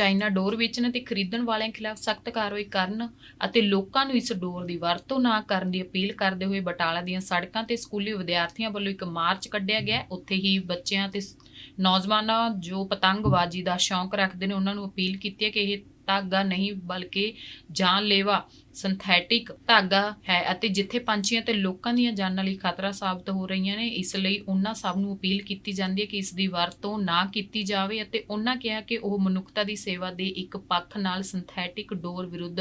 China ਡੋਰ ਵੇਚਣ ਤੇ ਖਰੀਦਣ ਵਾਲਿਆਂ ਖਿਲਾਫ ਸਖਤ ਕਾਰਵਾਈ ਕਰਨ ਅਤੇ ਲੋਕਾਂ ਨੂੰ ਇਸ ਡੋਰ ਦੀ ਵਰਤੋਂ ਨਾ ਕਰਨ ਦੀ ਅਪੀਲ ਕਰਦੇ ਹੋਏ ਬਟਾਲਾ ਦੀਆਂ ਸੜਕਾਂ ਤੇ ਸਕੂਲੀ ਵਿਦਿਆਰਥੀਆਂ ਵੱਲੋਂ ਇੱਕ ਮਾਰਚ ਕੱਢਿਆ ਗਿਆ ਉੱਥੇ ਹੀ ਬੱਚਿਆਂ ਤੇ ਨੌਜਵਾਨਾਂ ਜੋ ਪਤੰਗਬਾਜ਼ੀ ਦਾ ਸ਼ੌਂਕ ਰੱਖਦੇ ਨੇ, ਉਹਨਾਂ ਨੂੰ ਅਪੀਲ ਕੀਤੀ ਹੈ ਕਿ ਇਹ ਧਾਗਾ ਨਹੀਂ, ਬਲਕਿ ਜਾਨਲੇਵਾ ਸਿੰਥੈਟਿਕ ਧਾਗਾ ਹੈ ਅਤੇ ਜਿੱਥੇ ਪੰਛੀਆਂ ਤੇ ਲੋਕਾਂ ਦੀਆਂ ਜਾਨਾਂ ਲਈ ਖਤਰਾ ਸਾਬਤ ਹੋ ਰਹੀਆਂ ਨੇ, ਇਸ ਲਈ ਉਹਨਾਂ ਸਭ ਨੂੰ ਅਪੀਲ ਕੀਤੀ ਜਾਂਦੀ ਹੈ ਕਿ ਇਸ ਦੀ ਵਰਤੋਂ ਨਾ ਕੀਤੀ ਜਾਵੇ ਅਤੇ ਉਹਨਾਂ ਕਿਹਾ ਕਿ ਉਹ ਮਨੁੱਖਤਾ ਦੀ ਸੇਵਾ ਦੇ ਇੱਕ ਪੱਖ ਨਾਲ ਸਿੰਥੈਟਿਕ ਡੋਰ ਵਿਰੁੱਧ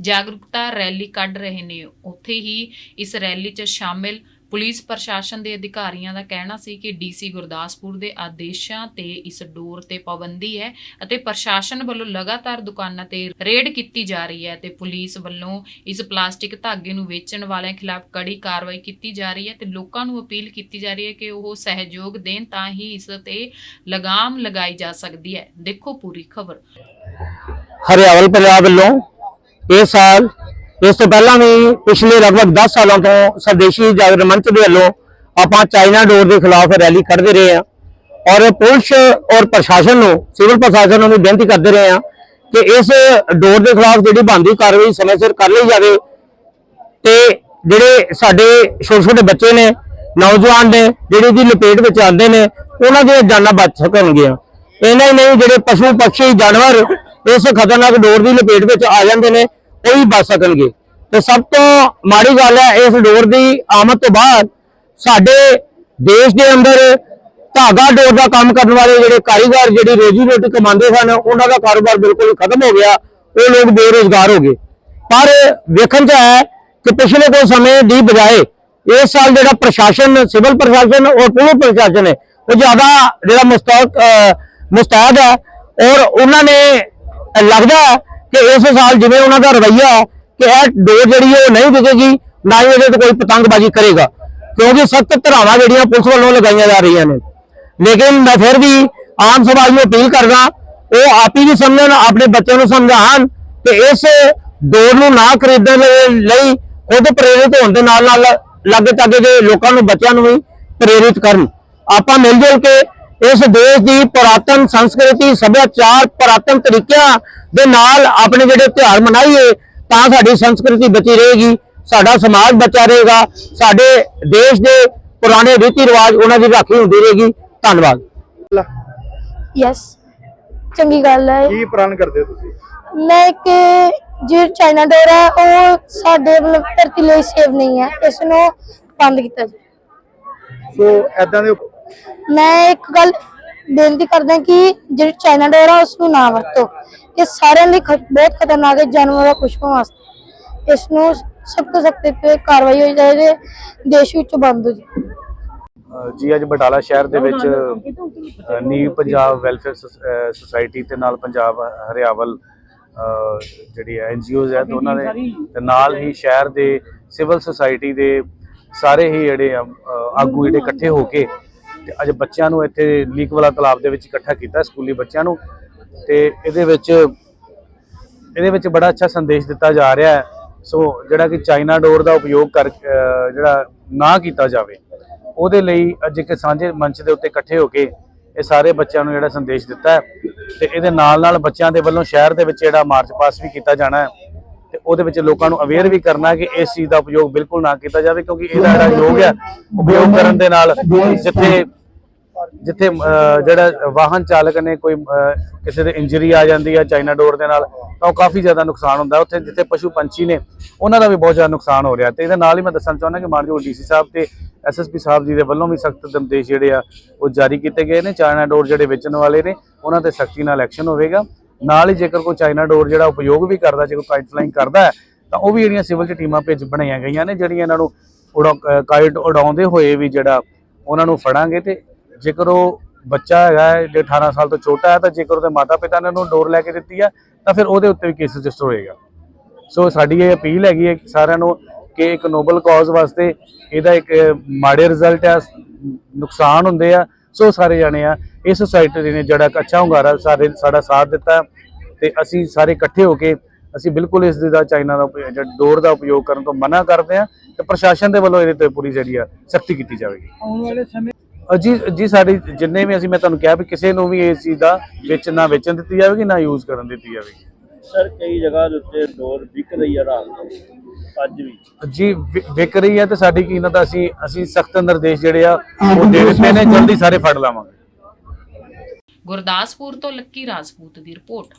ਜਾਗਰੂਕਤਾ ਰੈਲੀ ਕੱਢ ਰਹੇ ਨੇ। ਉੱਥੇ ਹੀ ਇਸ ਰੈਲੀ 'ਚ ਸ਼ਾਮਿਲ ਪੁਲਿਸ ਪ੍ਰਸ਼ਾਸਨ ਦੇ ਅਧਿਕਾਰੀਆਂ ਦਾ ਕਹਿਣਾ ਸੀ ਕਿ ਡੀਸੀ ਗੁਰਦਾਸਪੁਰ ਦੇ ਆਦੇਸ਼ਾਂ ਤੇ ਇਸ ਡੋਰ ਤੇ ਪਾਬੰਦੀ ਹੈ ਅਤੇ ਪ੍ਰਸ਼ਾਸਨ ਵੱਲੋਂ ਲਗਾਤਾਰ ਦੁਕਾਨਾਂ ਤੇ ਰੇਡ ਕੀਤੀ ਜਾ ਰਹੀ ਹੈ ਤੇ ਪੁਲਿਸ ਵੱਲੋਂ ਇਸ ਪਲਾਸਟਿਕ ਧਾਗੇ ਨੂੰ ਵੇਚਣ ਵਾਲਿਆਂ ਖਿਲਾਫ ਕੜੀ ਕਾਰਵਾਈ ਕੀਤੀ ਜਾ ਰਹੀ ਹੈ ਤੇ ਲੋਕਾਂ ਨੂੰ ਅਪੀਲ ਕੀਤੀ ਜਾ ਰਹੀ ਹੈ ਕਿ ਉਹ ਸਹਿਯੋਗ ਦੇਣ ਤਾਂ ਹੀ ਇਸ ਤੇ ਲਗਾਮ ਲਗਾਈ ਜਾ ਸਕਦੀ ਹੈ। ਦੇਖੋ ਪੂਰੀ ਖਬਰ। ਹਰਿਆਵਲ ਪੰਜਾਬ ਵੱਲੋਂ ਇਸ ਸਾਲ ਇਸ ਤੋਂ ਪਹਿਲਾਂ ਵੀ ਪਿਛਲੇ ਲਗਭਗ 10 ਸਾਲਾਂ ਤੋਂ ਸਵਦੇਸ਼ੀ ਜਾਗਰਣ ਮੰਚ ਦੇ ਵੱਲੋਂ ਆਪਾਂ ਚਾਈਨਾ ਡੋਰ ਦੇ ਖਿਲਾਫ ਰੈਲੀ ਕੱਢਦੇ ਰਹੇ ਹਾਂ ਔਰ ਪੁਲਿਸ ਔਰ ਪ੍ਰਸ਼ਾਸਨ ਨੂੰ, ਸਿਵਲ ਪ੍ਰਸ਼ਾਸਨ ਨੂੰ ਵੀ ਬੇਨਤੀ ਕਰਦੇ ਰਹੇ ਹਾਂ ਕਿ ਇਸ ਡੋਰ ਦੇ ਖਿਲਾਫ ਜਿਹੜੀ ਬਣਦੀ ਕਾਰਵਾਈ ਸਮੇਂ ਸਿਰ ਕਰ ਲਈ ਜਾਵੇ ਤੇ ਜਿਹੜੇ ਸਾਡੇ ਛੋਟੇ ਛੋਟੇ ਬੱਚੇ ਨੇ, ਨੌਜਵਾਨ ਨੇ, ਜਿਹੜੇ ਦੀ ਲਪੇਟ ਵਿੱਚ ਆਉਂਦੇ ਨੇ, ਉਹਨਾਂ ਦੀਆਂ ਜਾਨਾਂ ਬਚ ਸਕਣਗੀਆਂ। ਇਹਨਾਂ ਹੀ ਨਹੀਂ, ਜਿਹੜੇ ਪਸ਼ੂ ਪੰਛੀ ਜਾਨਵਰ ਇਸ ਖਤਰਨਾਕ ਡੋਰ ਦੀ ਲਪੇਟ ਵਿੱਚ ਆ ਜਾਂਦੇ ਨੇ ਉਹ ਵੀ ਬਚ ਸਕਣਗੇ। ਤੇ ਸਭ ਤੋਂ ਮਾੜੀ ਗੱਲ ਹੈ ਇਸ ਡੋਰ ਦੀ ਆਮਦ ਤੋਂ ਬਾਅਦ ਸਾਡੇ ਦੇਸ਼ ਦੇ ਅੰਦਰ ਧਾਗਾ ਡੋਰ ਦਾ ਕੰਮ ਕਰਨ ਵਾਲੇ ਜਿਹੜੇ ਕਾਰੀਗਰ ਜਿਹੜੀ ਰੋਜੀ ਰੋਟੀ ਕਮਾਉਂਦੇ ਸਨ ਉਹਨਾਂ ਦਾ ਕਾਰੋਬਾਰ ਬਿਲਕੁਲ ਖਤਮ ਹੋ ਗਿਆ। ਉਹ ਲੋਕ ਬੇਰੁਜ਼ਗਾਰ ਹੋ ਗਏ। ਪਰ ਵੇਖਣ ਚ ਹੈ ਕਿ ਪਿਛਲੇ ਕੁਝ ਸਮੇਂ ਦੀ ਬਜਾਏ ਇਸ ਸਾਲ ਜਿਹੜਾ ਪ੍ਰਸ਼ਾਸਨ ਸਿਵਲ ਪ੍ਰਸ਼ਾਸਨ ਔਰ ਪੁਲਿਸ ਪ੍ਰਸ਼ਾਸਨ ਹੈ ਉਹ ਜ਼ਿਆਦਾ ਜਿਹੜਾ ਮੁਸਤੈਦ ਅਹ, ਮੁਸਤੈਦ ਹੈ ਔਰ ਉਹਨਾਂ ਨੇ ਲੱਗਦਾ ਹੈ ਕਿ ਇਸ ਸਾਲ ਜਿਵੇਂ ਉਹਨਾਂ ਦਾ ਰਵੱਈਆ ਹੈ ਕਿ ਇਹ ਡੋਰ ਜਿਹੜੀ ਹੈ ਉਹ ਨਹੀਂ ਵਿਕੇਗੀ, ਨਾ ਹੀ ਇਹਦੇ ਤੇ ਕੋਈ ਪਤੰਗਬਾਜ਼ੀ ਕਰੇਗਾ। ਕਿਉਂਕਿ ਸਖਤ ਧਰਾਵਾਂ ਜਿਹੜੀਆਂ ਪੁਲਿਸ ਵੱਲੋਂ ਲਗਾਈਆਂ ਜਾ ਰਹੀਆਂ ਨੇ। ਲੇਕਿਨ ਮੈਂ ਫਿਰ ਵੀ ਆਮ ਸਮਾਜ ਨੂੰ ਅਪੀਲ ਕਰਦਾ, ਉਹ ਆਪ ਹੀ ਵੀ ਸਮਝਣ, ਆਪਣੇ ਬੱਚਿਆਂ ਨੂੰ ਸਮਝਾਉਣ ਕਿ ਇਸ ਡੋਰ ਨੂੰ ਨਾ ਖਰੀਦਣ ਦੇ ਲਈ ਖੁਦ ਪ੍ਰੇਰਿਤ ਹੋਣ ਦੇ ਨਾਲ ਨਾਲ ਲਾਗੇ ਤਾਗੇ ਦੇ ਲੋਕਾਂ ਨੂੰ, ਬੱਚਿਆਂ ਨੂੰ ਵੀ ਪ੍ਰੇਰਿਤ ਕਰਨ। ਆਪਾਂ ਮਿਲ ਜੁਲ ਕੇ ਇਸ ਦੇਸ਼ ਦੀ ਪੁਰਾਤਨ ਸੰਸਕ੍ਰਿਤੀ, ਸੱਭਿਆਚਾਰ ਪੁਰਾਤਨ ਤਰੀਕਿਆਂ ਦੇ ਨਾਲ ਆਪਣੇ ਜਿਹੜੇ ਤਿਉਹਾਰ ਮਨਾਈਏ ਤਾਂ ਸਾਡੀ ਸੰਸਕ੍ਰਿਤੀ ਬਚੀ ਰਹੇਗੀ ਸਾਡਾ ਸਮਾਜ ਬਚਾ ਰਹੇਗਾ ਸਾਡੇ ਦੇਸ਼ ਦੇ ਪੁਰਾਣੇ ਰੀਤੀ ਰਿਵਾਜ ਉਹਨਾਂ ਦੀ ਰਾਖੀ ਹੁੰਦੀ ਰਹੇਗੀ। ਧੰਨਵਾਦ। ਯੈਸ ਚੰਗੀ ਗੱਲ ਹੈ। ਕੀ ਪ੍ਰਣ ਕਰਦੇ ਹੋ ਤੁਸੀਂ? ਮੈਂ ਕਿ ਜੇ ਚਾਈਨਾ ਡੋਰ ਹੈ ਉਹ ਸਾਡੇ ਮਤਲਬ ਧਰਤੀ ਲਈ ਸੇਫ ਨਹੀਂ ਹੈ ਇਸ ਨੂੰ ਬੰਦ ਕੀਤਾ ਜਾਵੇ। ਸੋ ਐਦਾਂ ਦੇ ਮੈਂ ਇੱਕ ਗੱਲ ਬੇਨਤੀ ਕਰਦਾ ਕਿ ਜਿਹੜੀ ਚਾਈਨਾ ਡੋਰ ਹੈ ਉਸ ਨੂੰ ਨਾ ਵਰਤੋ। ਇਹ ਸਾਰਿਆਂ ਲਈ ਬਹੁਤ ਖਤਰਨਾਕ ਹੈ ਜਾਨਵਰਾਂ ਪਸ਼ੂਆਂ ਵਾਸਤੇ। ਇਸ ਨੂੰ ਸਖਤ ਸਖਤ ਤੇ ਕਾਰਵਾਈ ਹੋਈ ਜਾਏ ਦੇਸ਼ ਵਿੱਚ ਬੰਦ ਹੋ ਜਾਏ। ਜੀ ਅੱਜ ਬਟਾਲਾ ਸ਼ਹਿਰ ਦੇ ਵਿੱਚ ਅ, ਪੰਜਾਬ ਵੈਲਫੇਅਰ ਸੁਸਾਇਟੀ ਤੇ ਨਾਲ ਪੰਜਾਬ ਹਰਿਆਵਲ ਜਿਹੜੀ ਐਨਜੀਓਜ਼ ਹੈ ਦੋਨਾਂ ਦੇ ਤੇ ਨਾਲ ਹੀ ਸ਼ਹਿਰ ਦੇ ਸਿਵਲ ਸੁਸਾਇਟੀ ਦੇ ਸਾਰੇ ਹੀ ਜਿਹੜੇ ਆਗੂ ਜਿਹੜੇ ਇਕੱਠੇ ਹੋ ਕੇ ਤੇ ਅੱਜ ਬੱਚਿਆਂ ਨੂੰ ਇੱਥੇ ਲੀਕ ਵਾਲਾ ਤਲਾਬ ਦੇ ਵਿੱਚ ਇਕੱਠਾ ਕੀਤਾ ਸਕੂਲੀ ਬੱਚਿਆਂ ਨੂੰ ਤੇ ਇਹਦੇ ਵਿੱਚ ਇਹਦੇ ਵਿੱਚ ਬੜਾ ਅੱਛਾ ਸੰਦੇਸ਼ ਦਿੱਤਾ ਜਾ ਰਿਹਾ ਹੈ। ਸੋ ਜਿਹੜਾ ਕਿ ਚਾਈਨਾ ਡੋਰ ਦਾ ਉਪਯੋਗ ਕਰ ਜਿਹੜਾ ਨਾ ਕੀਤਾ ਜਾਵੇ, ਉਹਦੇ ਲਈ ਅੱਜ ਇੱਕ ਸਾਂਝੇ ਮੰਚ ਦੇ ਉੱਤੇ ਇਕੱਠੇ ਹੋ ਕੇ ਇਹ ਸਾਰੇ ਬੱਚਿਆਂ ਨੂੰ ਜਿਹੜਾ ਸੰਦੇਸ਼ ਦਿੱਤਾ ਹੈ ਤੇ ਇਹਦੇ ਨਾਲ ਨਾਲ ਬੱਚਿਆਂ ਦੇ ਵੱਲੋਂ ਸ਼ਹਿਰ ਦੇ ਵਿੱਚ ਜਿਹੜਾ ਮਾਰਚ ਪਾਸ ਵੀ ਕੀਤਾ ਜਾਣਾ ਹੈ। ਤੇ ਉਹਦੇ ਵਿੱਚ ਲੋਕਾਂ ਨੂੰ ਅਵੇਅਰ ਵੀ ਕਰਨਾ ਕਿ ਇਸ ਚੀਜ਼ ਦਾ ਉਪਯੋਗ ਬਿਲਕੁਲ ਨਾ ਕੀਤਾ ਜਾਵੇ, ਕਿਉਂਕਿ ਇਹਦਾ ਜਿਹੜਾ ਯੋਗ ਹੈ, ਉਪਯੋਗ ਕਰਨ ਦੇ ਨਾਲ ਜਿੱਥੇ ਜਿੱਥੇ ਜਿਹੜਾ ਵਾਹਨ ਚਾਲਕ ਨੇ ਕੋਈ ਕਿਸੇ ਦੇ ਇੰਜਰੀ ਆ ਜਾਂਦੀ ਹੈ ਚਾਈਨਾ ਡੋਰ ਦੇ ਨਾਲ, ਤਾਂ ਉਹ ਕਾਫੀ ਜ਼ਿਆਦਾ ਨੁਕਸਾਨ ਹੁੰਦਾ ਉੱਥੇ ਜਿੱਥੇ ਪਸ਼ੂ ਪੰਛੀ ਨੇ, ਉਹਨਾਂ ਦਾ ਵੀ ਬਹੁਤ ਜ਼ਿਆਦਾ ਨੁਕਸਾਨ ਹੋ ਰਿਹਾ ਤੇ ਇਹਦੇ ਨਾਲ ਹੀ ਮੈਂ ਦੱਸਣਾ ਚਾਹੁੰਦਾ ਕਿ ਮਾਨਯੋਗ ਡੀਸੀ ਸਾਹਿਬ ਤੇ ਐਸਐਸਪੀ ਸਾਹਿਬ ਜੀ ਦੇ ਵੱਲੋਂ ਵੀ ਸਖਤ ਨਿਰਦੇਸ਼ ਜਿਹੜੇ ਆ, ਉਹ ਜਾਰੀ ਕੀਤੇ ਗਏ ਨੇ। ਚਾਈਨਾ ਡੋਰ ਜਿਹੜੇ ਵੇਚਣ ਵਾਲੇ ਨੇ, ਉਹਨਾਂ ਤੇ ਸਖਤੀ ਨਾਲ ਐਕਸ਼ਨ ਹੋਵੇਗਾ। ਨਾਲ ਹੀ ਜੇਕਰ ਕੋਈ ਚਾਈਨਾ ਡੋਰ ਜਿਹੜਾ ਉਪਯੋਗ ਵੀ ਕਰਦਾ, ਜੇ ਕੋਈ ਕਾਈਟ ਕਰਦਾ ਤਾਂ ਉਹ ਵੀ ਜਿਹੜੀਆਂ ਸਿਵਲ ਚ ਟੀਮਾਂ ਭੇਜ ਬਣਾਈਆਂ ਗਈਆਂ ਨੇ, ਜਿਹੜੀਆਂ ਇਹਨਾਂ ਨੂੰ ਉਡਾ- ਅਹ ਉਡਾਉਂਦੇ ਹੋਏ ਵੀ ਜਿਹੜਾ ਉਹਨਾਂ ਨੂੰ ਫੜਾਂਗੇ ਤੇ ਜੇਕਰ ਉਹ ਬੱਚਾ ਹੈਗਾ ਜੇ 18 ਸਾਲ ਤੋਂ ਛੋਟਾ ਹੈ, ਤਾਂ ਜੇਕਰ ਉਹਦੇ ਮਾਤਾ-ਪਿਤਾ ਨੇ ਉਹਨੂੰ ਡੋਰ ਲੈ ਕੇ ਦਿੱਤੀ ਹੈ, ਤਾਂ ਫਿਰ ਉਹਦੇ ਉੱਤੇ ਵੀ ਕੇਸ ਰਜਿਸਟਰ ਹੋਏਗਾ। ਸੋ ਸਾਡੀ ਇਹ ਅਪੀਲ ਹੈਗੀ ਹੈ ਸਾਰਿਆਂ ਨੂੰ ਕਿ ਇੱਕ ਨੋਬਲ ਕਾਜ਼ ਵਾਸਤੇ ਇਹਦਾ ਇੱਕ ਮਾੜੇ ਰਿਜ਼ਲਟ ਆ ਨੁਕਸਾਨ ਹੁੰਦੇ ਆ ਸੋ ਸਾਰੇ ਜਾਣੇ ਆ ਇਸ ਸੁਸਾਇਟੀ ਨੇ ਜਿਹੜਾ ਇੱਕ ਅੱਛਾ ਹੁੰਗਾਰਾ ਸਾਰੇ ਸਾਡਾ ਸਾਥ ਦਿੱਤਾ ਤੇ ਅਸੀਂ ਸਾਰੇ ਇਕੱਠੇ ਹੋ ਕੇ ਅਸੀਂ ਬਿਲਕੁਲ ਇਸ ਦਾ ਚਾਈਨਾ ਦਾ ਡੋਰ ਦਾ ਉਪਯੋਗ ਕਰਨ ਤੋਂ ਮਨਾ ਕਰਦੇ ਆ ਤੇ ਪ੍ਰਸ਼ਾਸਨ ਦੇ ਵੱਲੋਂ ਇਹਦੇ ਤੇ ਪੂਰੀ ਜਿਹੜੀ ਆ ਸਖਤੀ ਕੀਤੀ ਜਾਵੇਗੀ। ਆਉਣ ਵਾਲੇ ਸਮੇਂ ਜੀ ਜੀ ਸਾਡੀ ਜਿੰਨੇ ਵੀ ਅਸੀਂ ਮੈਂ ਤੁਹਾਨੂੰ ਕਿਹਾ ਵੀ ਕਿਸੇ ਨੂੰ ਵੀ ਇਸ ਚੀਜ਼ ਦਾ ਵਿੱਚ ਨਾ ਵੇਚਣ ਦਿੱਤੀ ਜਾਵੇਗੀ ਨਾ ਯੂਜ਼ ਕਰਨ ਦਿੱਤੀ ਜਾਵੇਗੀ। ਸਰ ਕਈ ਜਗ੍ਹਾ ਦੇ ਉੱਤੇ ਡੋਰ ਵਿਕ ਰਹੀ ਹੈ ਰਾਤ ਨੂੰ। ਅੱਜ ਵੀ। ਜੀ ਵਿ- ਵਿਕ ਰਹੀ ਹੈ ਤੇ ਸਾਡੀ ਕੀ ਇਹਨਾਂ ਦਾ ਅਸੀਂ ਅਸੀਂ ਸਖਤ ਨਿਰਦੇਸ਼ ਜਿਹੜੇ ਆ ਉਹ ਦੇ ਦਿੱਤੇ ਨੇ ਜਲਦੀ ਸਾਰੇ ਫੜ ਲਾਵਾਂਗੇ। ਗੁਰਦਾਸਪੁਰ ਤੋਂ ਲੱਕੀ ਰਾਜਪੂਤ ਦੀ ਰਿਪੋਰਟ।